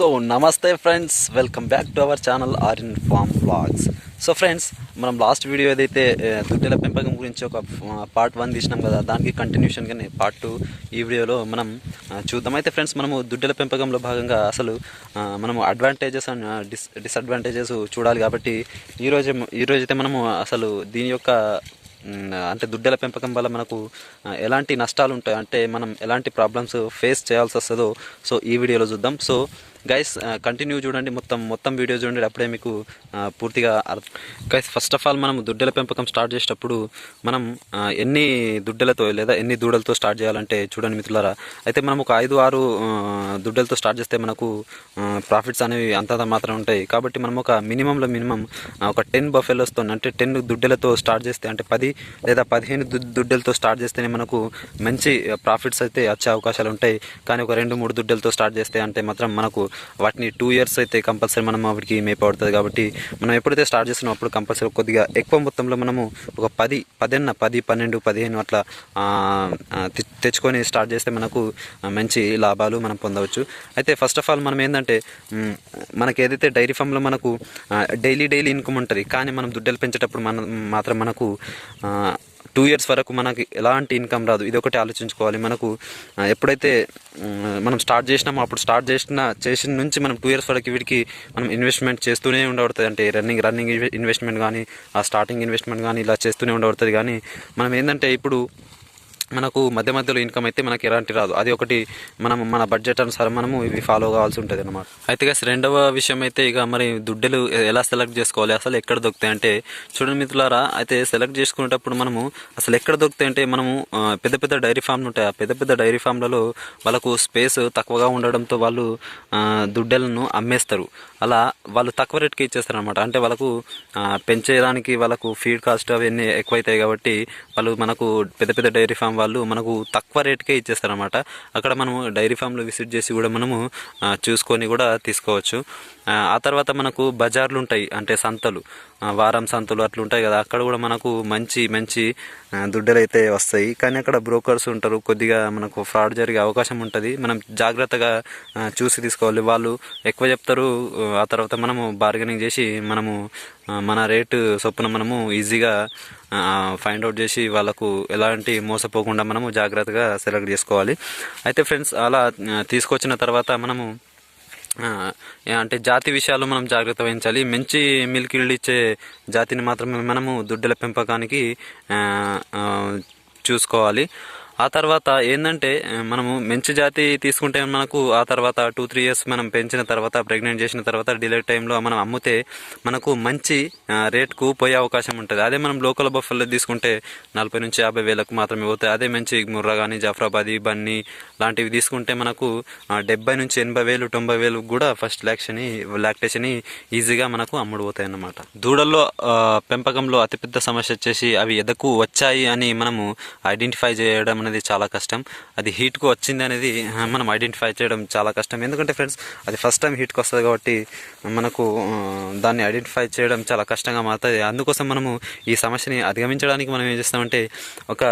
So నమస్తే friends welcome back to our channel R in farm blogs so friends మనం last video ఏదైతే దుడ్డెల పెంపకం గురించి ఒక పార్ట్ వన్ తీసినాం కదా దానికి కంటిన్యూషన్గానే పార్ట్ టూ ఈ వీడియోలో మనం చూద్దాం. అయితే ఫ్రెండ్స్ మనము దుడ్డెల పెంపకంలో భాగంగా అసలు మనము అడ్వాంటేజెస్ అండ్ డిస్ డిసడ్వాంటేజెస్ చూడాలి కాబట్టి ఈరోజు ఈరోజైతే మనము అసలు దీని యొక్క అంటే దుడ్డెల పెంపకం వల్ల మనకు ఎలాంటి నష్టాలు ఉంటాయి అంటే మనం ఎలాంటి ప్రాబ్లమ్స్ ఫేస్ చేయాల్సి వస్తుందో సో ఈ వీడియోలో చూద్దాం. సో గైస్ కంటిన్యూ uh, చూడండి. మొత్తం మొత్తం వీడియో చూడండి. అప్పుడే మీకు uh, పూర్తిగా గైస్ ఫస్ట్ ఆఫ్ ఆల్ మనం దుడ్డల పెంపకం స్టార్ట్ చేసేటప్పుడు మనం uh, ఎన్ని దుడ్డలతో లేదా ఎన్ని దూడలతో స్టార్ట్ చేయాలంటే చూడండి మిత్రులారా. అయితే మనం ఒక ఐదు ఆరు దుడ్డలతో స్టార్ట్ చేస్తే మనకు ప్రాఫిట్స్ అనేవి అంతంత మాత్రం ఉంటాయి. కాబట్టి మనం ఒక మినిమంలో మినిమం ఒక టెన్ బఫెలోస్తో అంటే టెన్ దుడ్డెలతో స్టార్ట్ చేస్తే అంటే పది లేదా పదిహేను దుడ్డలతో స్టార్ట్ చేస్తేనే మనకు మంచి ప్రాఫిట్స్ అయితే వచ్చే అవకాశాలు ఉంటాయి. కానీ ఒక రెండు మూడు దుడ్డలతో స్టార్ట్ చేస్తే అంటే మాత్రం మనకు వాటిని టూ ఇయర్స్ అయితే కంపల్సరీ మనం వాటికి మేపు పడుతుంది కాబట్టి మనం ఎప్పుడైతే స్టార్ట్ చేస్తున్నాం అప్పుడు కంపల్సరీ కొద్దిగా ఎక్కువ మొత్తంలో మనము ఒక పది పదిన్న పది పన్నెండు పదిహేను అట్లా తె- తెచ్చుకొని స్టార్ట్ చేస్తే మనకు మంచి లాభాలు మనం పొందవచ్చు. అయితే ఫస్ట్ ఆఫ్ ఆల్ మనం ఏంటంటే మనకి ఏదైతే డైరీ ఫామ్లో మనకు డైలీ డైలీ ఇన్కమ్ ఉంటుంది కానీ మనం దుడ్డలు పెంచేటప్పుడు మన మాత్రం మనకు టూ ఇయర్స్ వరకు మనకి ఎలాంటి ఇన్కమ్ రాదు. ఇది ఒకటి ఆలోచించుకోవాలి. మనకు ఎప్పుడైతే మనం స్టార్ట్ చేసినామో అప్పుడు స్టార్ట్ చేసిన చేసిన నుంచి మనం టూ ఇయర్స్ వరకు వీటికి మనం ఇన్వెస్ట్మెంట్ చేస్తూనే ఉండబడుతుంది. అంటే రన్నింగ్ రన్నింగ్ ఇన్వెస్ట్మెంట్ కానీ ఆ స్టార్టింగ్ ఇన్వెస్ట్మెంట్ కానీ ఇలా చేస్తూనే ఉండబడుతుంది. కానీ మనం ఏంటంటే ఇప్పుడు మనకు మధ్య మధ్యలో ఇన్కమ్ అయితే మనకి ఎలాంటి రాదు. అది ఒకటి మనం మన బడ్జెట్ అనుసారం మనము ఇవి ఫాలో కావాల్సి ఉంటుంది అనమాట అయితే గైస్ రెండవ విషయం అయితే ఇక మరి దుడ్డలు ఎలా సెలెక్ట్ చేసుకోవాలి? అసలు ఎక్కడ దొరుకుతాయి అంటే చూడండి మిత్రులారా అయితే సెలెక్ట్ చేసుకునేటప్పుడు మనము అసలు ఎక్కడ దొరుకుతాయి అంటే మనము పెద్ద పెద్ద డైరీ ఫామ్లు ఉంటాయి. ఆ పెద్ద పెద్ద డైరీ ఫామ్లలో వాళ్ళకు స్పేస్ తక్కువగా ఉండడంతో వాళ్ళు దుడ్డలను దుడ్డెలను అమ్మేస్తారు. అలా వాళ్ళు తక్కువ రేట్కి ఇచ్చేస్తారు అనమాట అంటే వాళ్ళకు పెంచేయడానికి వాళ్ళకు ఫీడ్ కాస్ట్ అవన్నీ ఎక్కువైతాయి కాబట్టి వాళ్ళు మనకు పెద్ద పెద్ద డైరీ ఫామ్ వాళ్ళు మనకు తక్కువ రేట్కే ఇచ్చేస్తారు అనమాట అక్కడ మనము డైరీ ఫామ్లో విజిట్ చేసి కూడా మనము చూసుకొని కూడా తీసుకోవచ్చు. ఆ, తర్వాత మనకు బజార్లు ఉంటాయి అంటే సంతలు. వారం సంతలు అట్లా ఉంటాయి కదా అక్కడ కూడా మనకు మంచి మంచి దుడ్డలు అయితే వస్తాయి. కానీ అక్కడ బ్రోకర్స్ ఉంటారు కొద్దిగా మనకు ఫ్రాడ్ జరిగే అవకాశం ఉంటుంది. మనం జాగ్రత్తగా చూసి తీసుకోవాలి. వాళ్ళు ఎక్కువ చెప్తారు ఆ తర్వాత మనము బార్గెనింగ్ చేసి మనము మన రేటు చొప్పున మనము ఈజీగా ఫైండ్ అవుట్ చేసి వాళ్ళకు ఎలాంటి మోసపోకుండా మనము జాగ్రత్తగా సెలెక్ట్ చేసుకోవాలి. అయితే ఫ్రెండ్స్ అలా తీసుకొచ్చిన తర్వాత మనము అంటే జాతి విషయాలు మనం జాగ్రత్త వహించాలి. మంచి మిల్క్ ఈల్డ్ ఇచ్చే జాతిని మాత్రమే మనము దుడ్డల పెంపకానికి చూసుకోవాలి. ఆ తర్వాత ఏంటంటే మనము మంచి జాతి తీసుకుంటే మనకు ఆ తర్వాత టూ త్రీ ఇయర్స్ మనం పెంచిన తర్వాత ప్రెగ్నెంట్ చేసిన తర్వాత డిలే టైంలో మనం అమ్మితే మనకు మంచి రేట్కు పోయే అవకాశం ఉంటుంది. అదే మనం లోకల్ బఫల్లో తీసుకుంటే నలభై నుంచి యాభై వేలకు మాత్రమే పోతాయి. అదే మంచి ముర్రా కానీ జాఫ్రాబాదీ బన్నీ లాంటివి తీసుకుంటే మనకు డెబ్బై నుంచి ఎనభై వేలు తొంభై వేలు కూడా ఫస్ట్ లాక్షన్ లాక్టేషన్ ఈజీగా మనకు అమ్ముడు పోతాయి అన్నమాట. దూడల్లో పెంపకంలో అతిపెద్ద సమస్య వచ్చేసి అవి ఎదకు వచ్చాయి అని మనము ఐడెంటిఫై చేయడం అనేది చాలా కష్టం. అది హీట్కు వచ్చింది అనేది మనం ఐడెంటిఫై చేయడం చాలా కష్టం. ఎందుకంటే ఫ్రెండ్స్ అది ఫస్ట్ టైం హీట్కి వస్తుంది కాబట్టి మనకు దాన్ని ఐడెంటిఫై చేయడం చాలా కష్టంగా మారుతుంది. అందుకోసం మనము ఈ సమస్యని అధిగమించడానికి మనం ఏం చేస్తామంటే ఒక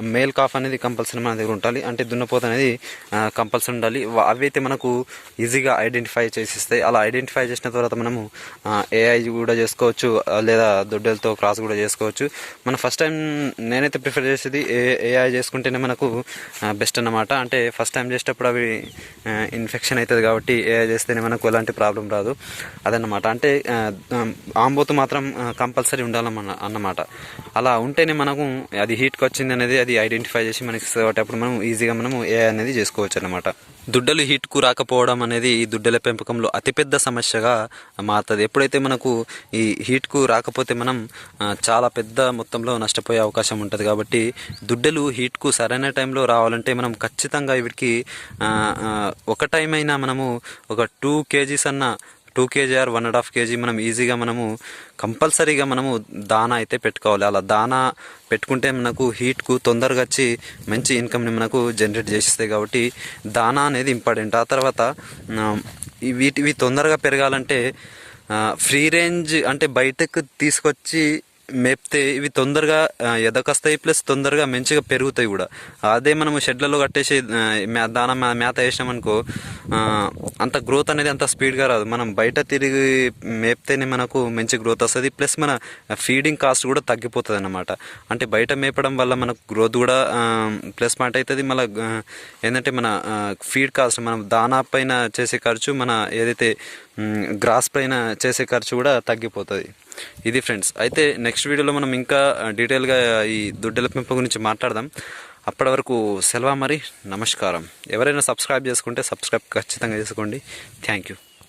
మేల్ కాఫ్ అనేది కంపల్సరీ మన దగ్గర ఉండాలి. అంటే దున్నపోత అనేది కంపల్సరీ ఉండాలి. అవి అయితే మనకు ఈజీగా ఐడెంటిఫై చేసిస్తాయి. అలా ఐడెంటిఫై చేసిన తర్వాత మనము ఏఐ కూడా చేసుకోవచ్చు లేదా దొడ్డలతో క్రాస్ కూడా చేసుకోవచ్చు. మన ఫస్ట్ టైం నేనైతే ప్రిఫర్ చేసేది ఏఐ చేసుకుంటేనే మనకు బెస్ట్ అన్నమాట. అంటే ఫస్ట్ టైం చేసేటప్పుడు అవి ఇన్ఫెక్షన్ అవుతుంది కాబట్టి ఏఐ చేస్తేనే మనకు ఎలాంటి ప్రాబ్లం రాదు. అదన్నమాట. అంటే ఆంబోతు మాత్రం కంపల్సరీ ఉండాలన్న అన్నమాట. అలా ఉంటేనే మనకు అది హీట్కి వచ్చింది అనేది అది ఐడెంటిఫై చేసి మనకి ఇస్తుంది కాబట్టి అప్పుడు మనం ఈజీగా మనము ఏ అనేది చేసుకోవచ్చు అనమాట దుడ్డలు హీట్కు రాకపోవడం అనేది ఈ దుడ్డల పెంపకంలో అతిపెద్ద సమస్యగా మారుతుంది. ఎప్పుడైతే మనకు ఈ హీట్కు రాకపోతే మనం చాలా పెద్ద మొత్తంలో నష్టపోయే అవకాశం ఉంటుంది. కాబట్టి దుడ్డలు హీట్కు సరైన టైంలో రావాలంటే మనం ఖచ్చితంగా వీటికి ఒక టైం అయినా మనము ఒక టూ కేజీస్ అన్న two KG or one and half KG మనం ఈజీగా మనము కంపల్సరీగా మనము దానా అయితే పెట్టుకోవాలి. అలా దానా పెట్టుకుంటే మనకు హీట్కు తొందరగా వచ్చి మంచి ఇన్కమ్ని మనకు జనరేట్ చేస్తాయి కాబట్టి దానా అనేది ఇంపార్టెంట్. ఆ తర్వాత వీటివి తొందరగా పెరగాలంటే ఫ్రీ రేంజ్ అంటే బయటకు తీసుకొచ్చి మేపితే ఇవి తొందరగా ఎదకొస్తాయి ప్లస్ తొందరగా మంచిగా పెరుగుతాయి కూడా. అదే మనము షెడ్లలో కట్టేసి దాన మేత వేసినామనుకో అంత గ్రోత్ అనేది అంత స్పీడ్గా రాదు. మనం బయట తిరిగి మేపితేనే మనకు మంచి గ్రోత్ వస్తుంది. ప్లస్ మన ఫీడింగ్ కాస్ట్ కూడా తగ్గిపోతుంది అన్నమాట అంటే బయట మేపడం వల్ల మనకు గ్రోత్ కూడా ప్లస్ మాట అవుతుంది మళ్ళీ ఏంటంటే మన ఫీడ్ కాస్ట్ మనం దానా పైన చేసే ఖర్చు మన ఏదైతే గ్రాస్ పైన చేసే ఖర్చు కూడా తగ్గిపోతుంది. ఇది ఫ్రెండ్స్ అయితే నెక్స్ట్ వీడియోలో మనం ఇంకా డీటెయిల్గా ఈ దుడ్డెల పెంపు గురించి మాట్లాడదాం. అప్పటి వరకు సెలవు మరి. నమస్కారం. ఎవరైనా సబ్స్క్రైబ్ చేసుకుంటే సబ్స్క్రైబ్ ఖచ్చితంగా చేసుకోండి. Thank you